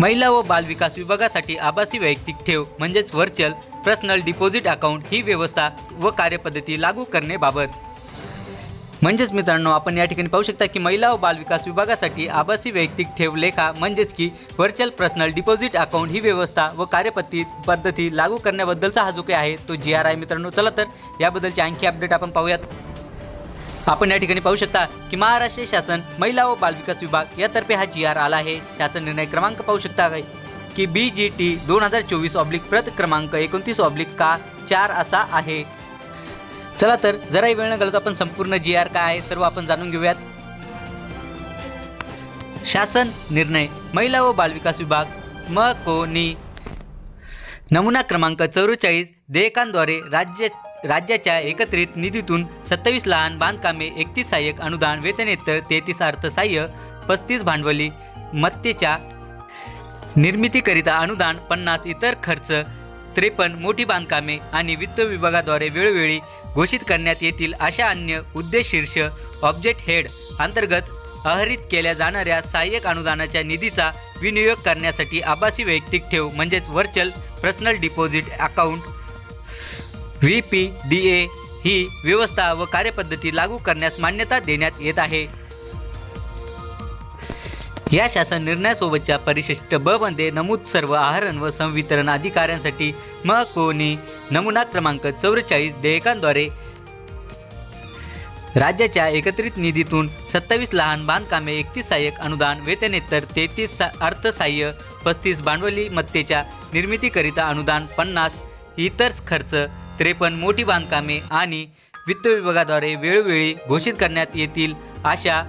महिला व बाल विकास विभागासाठी आभासी वैयक्तिक ठेव म्हणजेच व्हर्च्युअल पर्सनल डिपॉझिट अकाउंट ही व्यवस्था व कार्यपद्धती लागू करण्याबाबत म्हणजेच मित्रांनो आपण या ठिकाणी पाहू शकता की महिला व बालविकास विभागासाठी आभासी वैयक्तिक ठेव लेखा म्हणजेच की व्हर्च्युअल पर्सनल डिपॉझिट अकाउंट ही व्यवस्था व कार्यपद्धती पद्धती लागू करण्याबद्दलचा हा जो काही आहे तो जी आर आहे मित्रांनो चला तर याबद्दलची आणखी अपडेट आपण पाहूयात. आपण या ठिकाणी पाहू शकता की महाराष्ट्र शासन महिला व बालविकास विभाग यातर्फे हा जी आर आला आहे. शासन निर्णय क्रमांक पाहू शकता की बी जी टी दोन हजार चोवीस ऑब्लिक प्रत क्रमांक एकोणतीस ऑब्लिक का चार असा आहे. चला तर जराही वेळ न घालता आपण संपूर्ण जी आर काय आहे सर्व आपण जाणून घेऊयात. शासन निर्णय महिला व बालविकास विभाग म को नी. नमुना क्रमांक चौवेचाळीस देयकांद्वारे राज्य राज्याच्या एकत्रित निधीतून सत्तावीस लहान बांधकामे एकतीस सहाय्यक अनुदान वेतनेतर तेहतीस अर्थसहाय्य पस्तीस भांडवली मत्तेच्या निर्मितीकरिता अनुदान पन्नास इतर खर्च त्रेपन्न मोठी बांधकामे आणि वित्त विभागाद्वारे वेळोवेळी घोषित करण्यात येतील अशा अन्य उद्देश शीर्ष ऑब्जेक्ट हेड अंतर्गत आहरित केल्या जाणाऱ्या सहाय्यक अनुदानाच्या निधीचा विनियोग करण्यासाठी आभासी वैयक्तिक ठेव म्हणजेच virtual personal deposit account V P D A ही व्यवस्था व कार्यपद्धती लागू करण्यास मान्यता देण्यात येत आहे. या शासन निर्णयासोबतच्या परिशिष्ट ब मध्ये नमूद सर्व आहरण व संवितरण अधिकाऱ्यांसाठी म नमुना क्रमांक चौवेचाळीस देयकांद्वारे राज्याच्या एकत्रित निधीतून सत्तावीस लहान बांधकामे एकतीस सहाय्यक अनुदान वेतनेतर तेहतीस अर्थसहाय्य पस्तीस भांडवली मत्तेच्या निर्मितीकरिता अनुदान पन्नास इतर खर्च त्रेपन्न मोठी बांधकामे आणि वित्त विभागाद्वारे वेळोवेळी घोषित करण्यात येतील अशा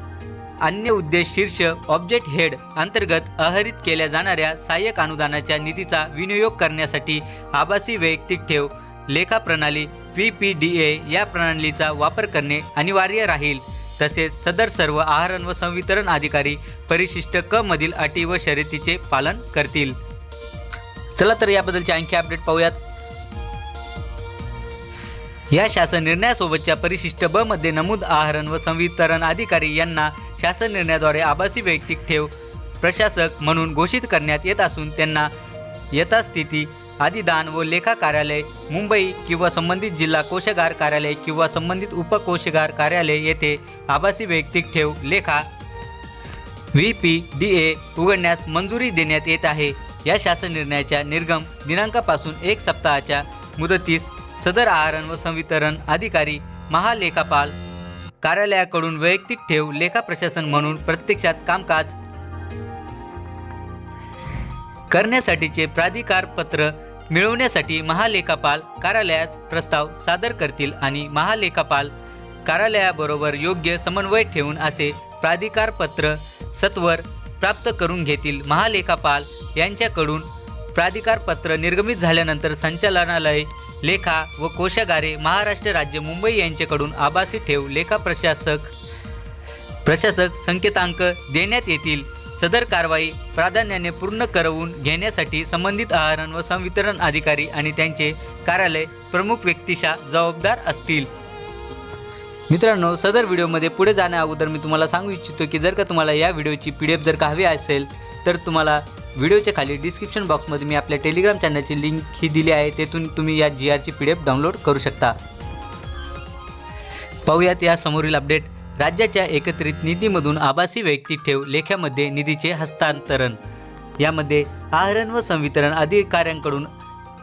अन्य उद्देश शीर्ष ऑब्जेक्ट हेड अंतर्गत अहरित केल्या जाणाऱ्या सहाय्यक अनुदानाच्या निधीचा विनियोग करण्यासाठी आभासी वैयक्तिक ठेव लेखा प्रणाली पी पी डी ए या प्रणालीचा वापर करणे अनिवार्य राहील. तसेच सदर सर्व आहरण व संवितरण अधिकारी परिशिष्ट क मधील अटी व शर्यतीचे पालन करतील. चला तर याबद्दलचे आणखी अपडेट पाहूयात. या शासन निर्णयासोबतच्या परिशिष्ट ब मध्ये नमूद आहरण व संवितरण अधिकारी यांना शासन निर्णयाद्वारे आभासी वैयक्तिक ठेव प्रशासक म्हणून घोषित करण्यात येत असून त्यांना यथास्थिती अधिदान व लेखा कार्यालय मुंबई किंवा संबंधित जिल्हा कोषागार कार्यालय किंवा संबंधित उपकोशगार कार्यालय येथे आभासी वैयक्तिक ठेव लेखा व्ही पी डी ए उघडण्यास मंजुरी देण्यात येत आहे. या शासन निर्णयाच्या निर्गम दिनांकापासून एक सप्ताहाच्या मुदतीस सदर आहरण व संवितरण अधिकारी महालेखापाल. कार्यालयाकडून वैयक्तिक ठेव लेखा प्रशासन म्हणून प्रत्यक्षात कामकाज. करण्यासाठीचे प्राधिकार पत्र मिळवण्यासाठी महालेखापाल कार्यालयास प्रस्ताव सादर करतील आणि महालेखापाल कार्यालयाबरोबर योग्य समन्वय ठेवून असे प्राधिकार पत्र सत्वर प्राप्त करून घेतील. महालेखापाल यांच्याकडून प्राधिकारपत्र निर्गमित झाल्यानंतर संचालनालय लेखा व कोशागारे महाराष्ट्र राज्य मुंबई यांच्याकडून आभासी ठेव लेखा प्रशासक. प्रशासक संकेतांक देण्यात येतील. सदर कारवाई प्राधान्याने पूर्ण करवून घेण्यासाठी संबंधित आहरण व संवितरण अधिकारी आणि त्यांचे कार्यालय प्रमुख व्यक्तिशा जबाबदार असतील. मित्रांनो सदर व्हिडिओमध्ये पुढे जाण्या अगोदर मी तुम्हाला सांगू इच्छितो की जर का तुम्हाला या व्हिडिओची पी डी एफ जर का हवी असेल तर तुम्हाला व्हिडिओच्या खाली डिस्क्रिप्शन बॉक्समध्ये मी आपल्या टेलिग्राम चॅनलची लिंक ही दिली आहे तेथून तुम्ही या जी आरची पी डी एफ डाउनलोड करू शकता. पाहूयात या समोरील अपडेट. राज्याच्या एकत्रित निधीमधून आभासी वैयक्तिक ठेव लेख्यामध्ये निधीचे हस्तांतरण. यामध्ये आहरण व संवितरण अधिकाऱ्यांकडून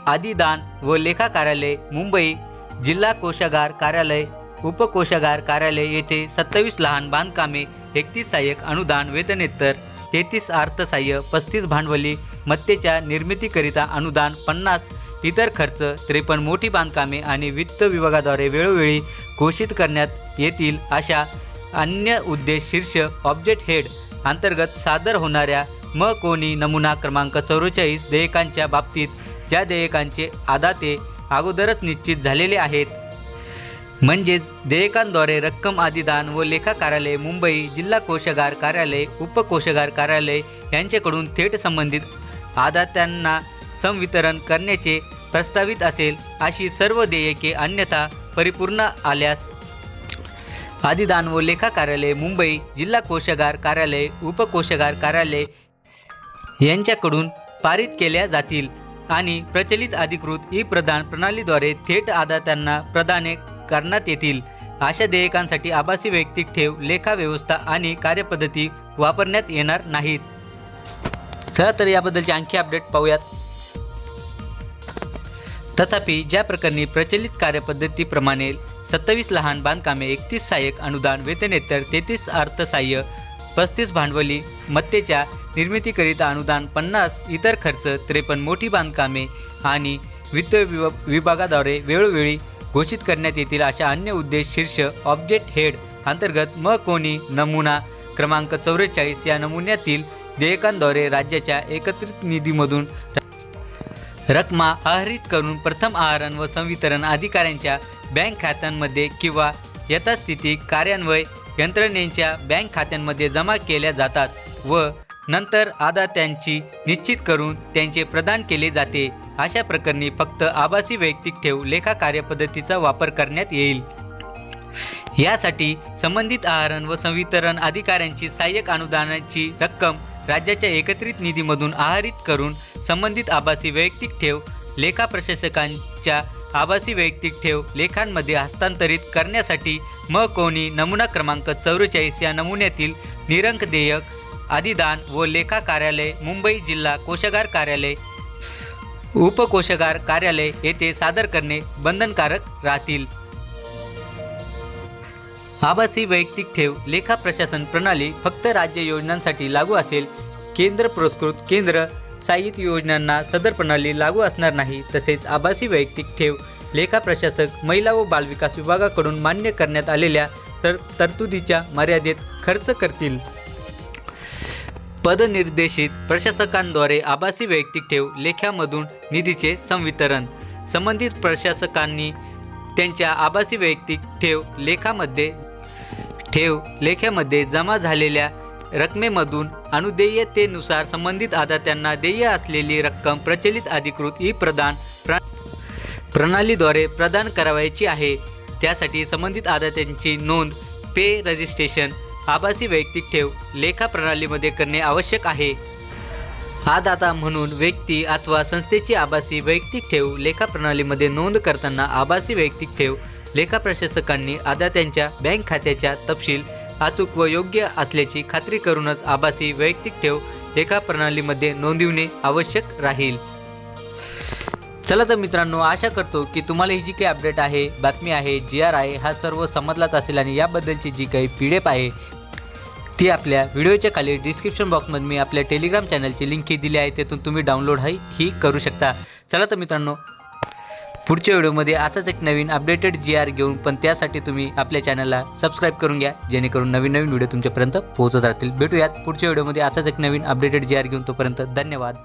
आदिदान व लेखा कार्यालय मुंबई जिल्हा कोषागार कार्यालय उपकोषागार कार्यालय येथे सत्तावीस लहान बांधकामे एकतीस सहाय्यक अनुदान वेतनेतर तेहतीस अर्थसहाय्य पस्तीस भांडवली मत्तेच्या निर्मितीकरिता अनुदान पन्नास इतर खर्च त्रेपन्न मोठी बांधकामे आणि वित्त विभागाद्वारे वेळोवेळी घोषित करण्यात येतील अशा अन्य उद्देश शीर्ष ऑब्जेक्ट हेड अंतर्गत सादर होणाऱ्या म कोणी नमुना क्रमांक चौवेचाळीस देयकांच्या बाबतीत ज्या देयकांचे आदाते अगोदरच निश्चित झालेले आहेत म्हणजेच देयकांद्वारे रक्कम आदिदान व लेखा कार्यालय मुंबई जिल्हा कोषागार कार्यालय उपकोषागार कार्यालय यांच्याकडून थेट संबंधित आदात्यांना संवितरण करण्याचे प्रस्तावित असेल अशी सर्व देयके अन्यथा परिपूर्ण आल्यास आदिदान व लेखा कार्यालय मुंबई जिल्हा कोषागार कार्यालय उपकोषागार कार्यालय यांच्याकडून पारित केल्या जातील आणि प्रचलित अधिकृत ई प्रदान प्रणालीद्वारे थेट आदात्यांना प्रदाने करण्यात येतील. अशा देयकांसाठी आभासी वैयक्तिक ठेव लेखा व्यवस्था आणि कार्यपद्धती वापरण्यात येणार नाहीत. चला तर याबद्दलचे आणखी अपडेट पाहूयात. तथापि ज्या प्रकरणी प्रचलित कार्यपद्धतीप्रमाणे सत्तावीस लहान बांधकामे एकतीस सहाय्यक अनुदान वेतनेतर तेहतीस अर्थसहाय्य पस्तीस भांडवली मत्तेच्या निर्मितीकरिता अनुदान पन्नास इतर खर्च त्रेपन्न मोठी बांधकामे आणि वित्त विभ विभागाद्वारे वेळोवेळी घोषित करण्यात येतील अशा अन्य उद्देश शीर्ष ऑब्जेक्ट हेड अंतर्गत म कोणी नमुना क्रमांक चौवेचाळीस या नमुन्यातील देयकांद्वारे राज्याच्या एकत्रित निधीमधून रकमा आहरित करून प्रथम आहरण व संवितरण अधिकाऱ्यांच्या बँक खात्यांमध्ये किंवा यथास्थिती कार्यान्वय यंत्रणेच्या बँक खात्यांमध्ये जमा केल्या जातात व नंतर आदात्यांची निश्चित करून त्यांचे प्रदान केले जाते. अशा प्रकरणी फक्त आभासी वैयक्तिक ठेव लेखा कार्यपद्धतीचा वापर करण्यात येईल. यासाठी संबंधित आहरण व संवितरण अधिकाऱ्यांची सहाय्यक अनुदानाची रक्कम राज्याच्या एकत्रित निधीमधून आहरित करून संबंधित आभासी वैयक्तिक ठेव लेखा प्रशासकांच्या आभासी वैयक्तिक ठेव लेखांमध्ये हस्तांतरित करण्यासाठी म कोणी नमुना क्रमांक चौवेचाळीस या नमुन्यातील निरंक देयक आदिदान व लेखा कार्यालय मुंबई जिल्हा कोषागार कार्यालय उपकोषागार कार्यालय येथे सादर करणे बंधनकारक राहतील. आभासी वैयक्तिक ठेव लेखा प्रशासन प्रणाली फक्त राज्य योजनांसाठी लागू असेल. केंद्र पुरस्कृत केंद्र साहित्य योजनांना सदर प्रणाली लागू असणार नाही तसेच आभासी वैयक्तिक ठेव लेखा प्रशासक महिला व बालविकास विभागाकडून मान्य करण्यात आलेल्या तर तरतुदीच्या मर्यादेत खर्च करतील. पदनिर्देशित प्रशासकांद्वारे आभासी वैयक्तिक ठेव लेख्यामधून निधीचे संवितरण. संबंधित प्रशासकांनी त्यांच्या आभासी वैयक्तिक ठेव लेखामध्ये ठेव लेख्यामध्ये जमा झालेल्या रकमेमधून अनुदेयतेनुसार संबंधित आदात्यांना देय असलेली रक्कम प्रचलित अधिकृत ई प्रदान प्र प्रणालीद्वारे प्रदान करावायची आहे. त्यासाठी संबंधित आदात्यांची नोंद पे रजिस्ट्रेशन आभासी वैयक्तिक ठेव लेखा प्रणालीमध्ये करणे आवश्यक आहे. हा दाता म्हणून व्यक्ती अथवा संस्थेची आभासी वैयक्तिक ठेव लेखा प्रणालीमध्ये नोंद करताना आभासी वैयक्तिक ठेव लेखा प्रशासकांनी आदात्यांच्या बँक खात्याच्या तपशील अचूक व योग्य असल्याची खात्री करूनच आभासी वैयक्तिक ठेव लेखा प्रणालीमध्ये नोंदविणे आवश्यक राहील. चला तर मित्रांनो आशा करतो की तुम्हाला ही जी काही अपडेट आहे बातमी आहे जी आर आहे हा सर्व समजलाच असेल आणि याबद्दलची जी काही पी डी एफ आहे ती आपल्या व्हिडिओच्या खाली डिस्क्रिप्शन बॉक्समध्ये मी आपल्या टेलिग्राम चॅनलची लिंक ही दिली आहे त्यातून तुम्ही डाउनलोड ही ही करू शकता. चला तर मित्रांनो पुढच्या व्हिडिओमध्ये असाच एक नवीन अपडेटेड जी आर घेऊन पण त्यासाठी तुम्ही आपल्या चॅनलला सबस्क्राईब करून घ्या जेणेकरून नवीन नवीन व्हिडिओ तुमच्यापर्यंत पोहोचत राहतील. भेटूयात पुढच्या व्हिडिओमध्ये असाच एक नवीन अपडेटेड जी आर घेऊन तोपर्यंत धन्यवाद.